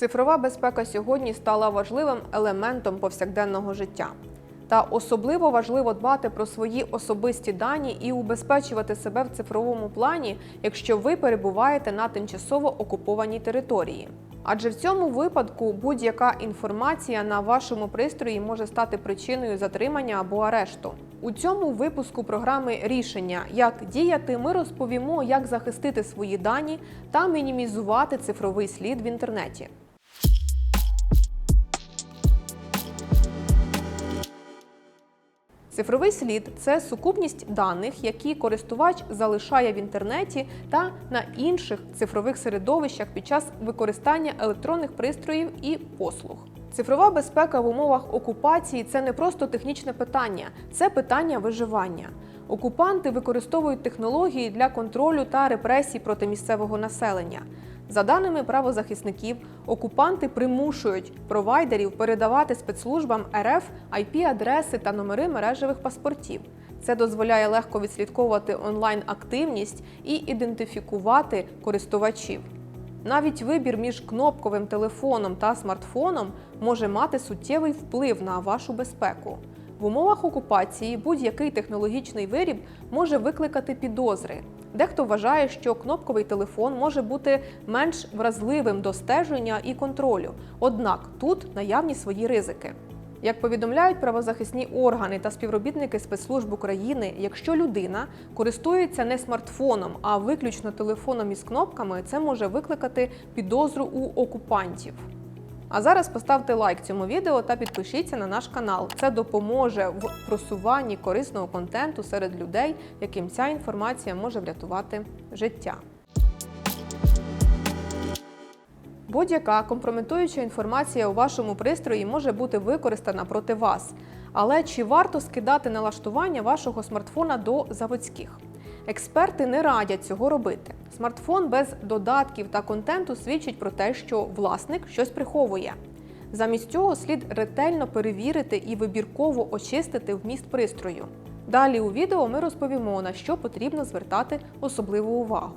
Цифрова безпека сьогодні стала важливим елементом повсякденного життя. Та особливо важливо дбати про свої особисті дані і убезпечувати себе в цифровому плані, якщо ви перебуваєте на тимчасово окупованій території. Адже в цьому випадку будь-яка інформація на вашому пристрої може стати причиною затримання або арешту. У цьому випуску програми рішення як діяти ми розповімо, як захистити свої дані та мінімізувати цифровий слід в інтернеті. Цифровий слід це сукупність даних, які користувач залишає в інтернеті та на інших цифрових середовищах під час використання електронних пристроїв і послуг. Цифрова безпека в умовах окупації це не просто технічне питання, це питання виживання. Окупанти використовують технології для контролю та репресій проти місцевого населення. За даними правозахисників, окупанти примушують провайдерів передавати спецслужбам РФ IP-адреси та номери мережевих паспортів. Це дозволяє легко відслідковувати онлайн-активність і ідентифікувати користувачів. Навіть вибір між кнопковим телефоном та смартфоном може мати суттєвий вплив на вашу безпеку. В умовах окупації будь-який технологічний виріб може викликати підозри. Дехто вважає, що кнопковий телефон може бути менш вразливим до стеження і контролю. Однак тут наявні свої ризики. Як повідомляють правозахисні органи та співробітники спецслужб України, якщо людина користується не смартфоном, а виключно телефоном із кнопками, це може викликати підозру у окупантів. А зараз поставте лайк цьому відео та підпишіться на наш канал. Це допоможе в просуванні корисного контенту серед людей, яким ця інформація може врятувати життя. Будь-яка компрометуюча інформація у вашому пристрої може бути використана проти вас. Але чи варто скидати налаштування вашого смартфона до заводських? Експерти не радять цього робити. Смартфон без додатків та контенту свідчить про те, що власник щось приховує. Замість цього слід ретельно перевірити і вибірково очистити вміст пристрою. Далі у відео ми розповімо, на що потрібно звертати особливу увагу.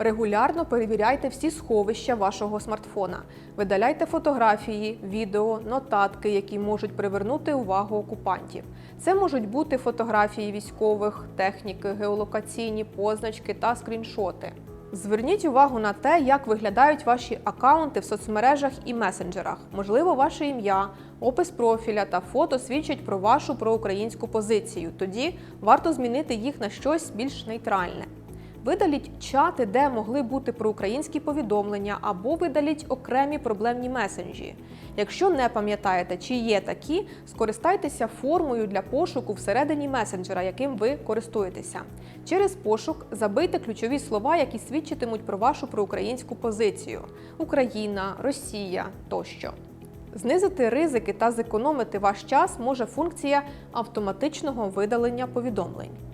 Регулярно перевіряйте всі сховища вашого смартфона. Видаляйте фотографії, відео, нотатки, які можуть привернути увагу окупантів. Це можуть бути фотографії військових, техніки, геолокаційні позначки та скріншоти. Зверніть увагу на те, як виглядають ваші акаунти в соцмережах і месенджерах. Можливо, ваше ім'я, опис профіля та фото свідчать про вашу проукраїнську позицію. Тоді варто змінити їх на щось більш нейтральне. Видаліть чати, де могли бути проукраїнські повідомлення, або видаліть окремі проблемні месенджі. Якщо не пам'ятаєте, чи є такі, скористайтеся формою для пошуку всередині месенджера, яким ви користуєтеся. Через пошук забийте ключові слова, які свідчитимуть про вашу проукраїнську позицію: Україна, Росія тощо. Знизити ризики та зекономити ваш час може функція автоматичного видалення повідомлень.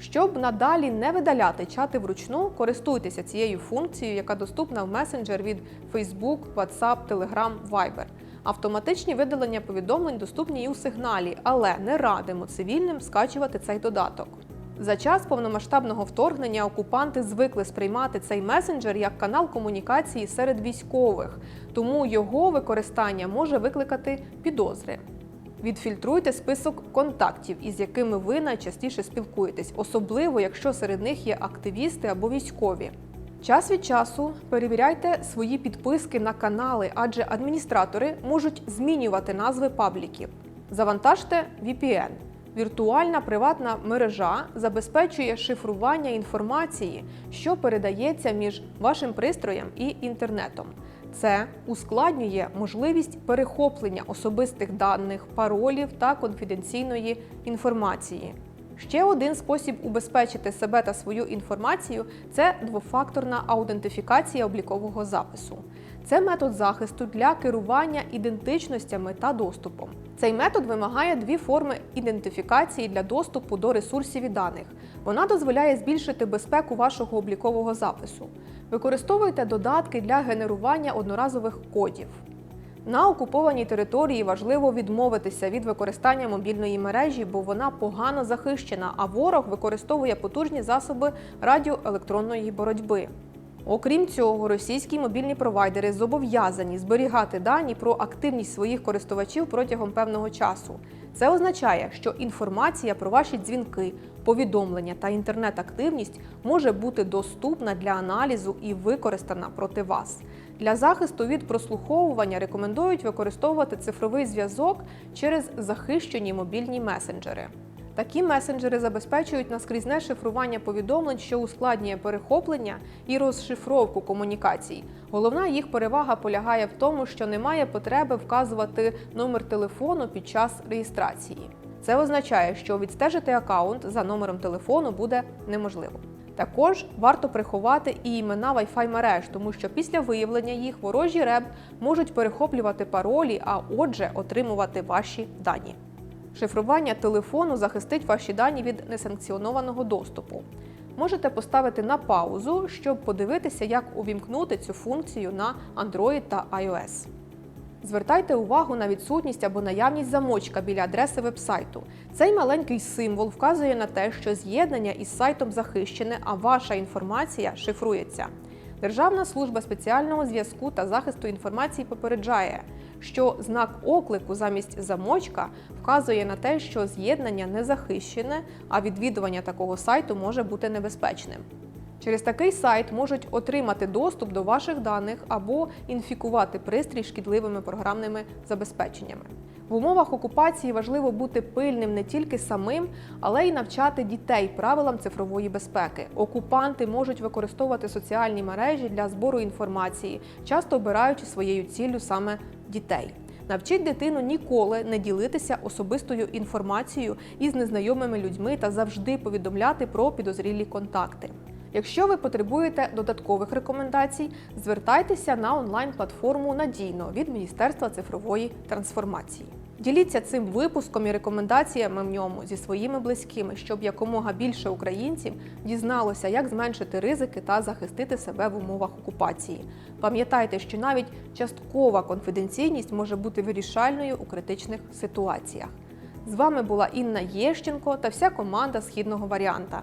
Щоб надалі не видаляти чати вручну, користуйтеся цією функцією, яка доступна в месенджер від Facebook, WhatsApp, Telegram, Viber. Автоматичні видалення повідомлень доступні і у сигналі, але не радимо цивільним скачувати цей додаток. За час повномасштабного вторгнення окупанти звикли сприймати цей месенджер як канал комунікації серед військових, тому його використання може викликати підозри. Відфільтруйте список контактів, із якими ви найчастіше спілкуєтесь, особливо якщо серед них є активісти або військові. Час від часу перевіряйте свої підписки на канали, адже адміністратори можуть змінювати назви пабліків. Завантажте VPN. Віртуальна приватна мережа забезпечує шифрування інформації, що передається між вашим пристроєм і інтернетом. Це ускладнює можливість перехоплення особистих даних, паролів та конфіденційної інформації. Ще один спосіб убезпечити себе та свою інформацію це двофакторна аутентифікація облікового запису. Це метод захисту для керування ідентичностями та доступом. Цей метод вимагає дві форми ідентифікації для доступу до ресурсів і даних. Вона дозволяє збільшити безпеку вашого облікового запису. Використовуйте додатки для генерування одноразових кодів. На окупованій території важливо відмовитися від використання мобільної мережі, бо вона погано захищена, а ворог використовує потужні засоби радіоелектронної боротьби. Окрім цього, російські мобільні провайдери зобов'язані зберігати дані про активність своїх користувачів протягом певного часу. Це означає, що інформація про ваші дзвінки, повідомлення та інтернет-активність може бути доступна для аналізу і використана проти вас. Для захисту від прослуховування рекомендують використовувати цифровий зв'язок через захищені мобільні месенджери. Такі месенджери забезпечують наскрізне шифрування повідомлень, що ускладнює перехоплення і розшифровку комунікацій. Головна їх перевага полягає в тому, що немає потреби вказувати номер телефону під час реєстрації. Це означає, що відстежити аккаунт за номером телефону буде неможливо. Також варто приховати і імена Wi-Fi мереж, тому що після виявлення їх ворожі РЕБ можуть перехоплювати паролі, а отже, отримувати ваші дані. Шифрування телефону захистить ваші дані від несанкціонованого доступу. Можете поставити на паузу, щоб подивитися, як увімкнути цю функцію на Android та iOS. Звертайте увагу на відсутність або наявність замочка біля адреси вебсайту. Цей маленький символ вказує на те, що з'єднання із сайтом захищене, а ваша інформація шифрується. Державна служба спеціального зв'язку та захисту інформації попереджає, що знак оклику замість замочка вказує на те, що з'єднання не захищене, а відвідування такого сайту може бути небезпечним. Через такий сайт можуть отримати доступ до ваших даних або інфікувати пристрій шкідливими програмними забезпеченнями. В умовах окупації важливо бути пильним не тільки самим, але й навчати дітей правилам цифрової безпеки. Окупанти можуть використовувати соціальні мережі для збору інформації, часто обираючи своєю ціллю саме дітей. Навчіть дитину ніколи не ділитися особистою інформацією із незнайомими людьми та завжди повідомляти про підозрілі контакти. Якщо ви потребуєте додаткових рекомендацій, звертайтеся на онлайн-платформу Надійно від Міністерства цифрової трансформації. Діліться цим випуском і рекомендаціями в ньому зі своїми близькими, щоб якомога більше українців дізналося, як зменшити ризики та захистити себе в умовах окупації. Пам'ятайте, що навіть часткова конфіденційність може бути вирішальною у критичних ситуаціях. З вами була Інна Єщенко та вся команда східного варіанта.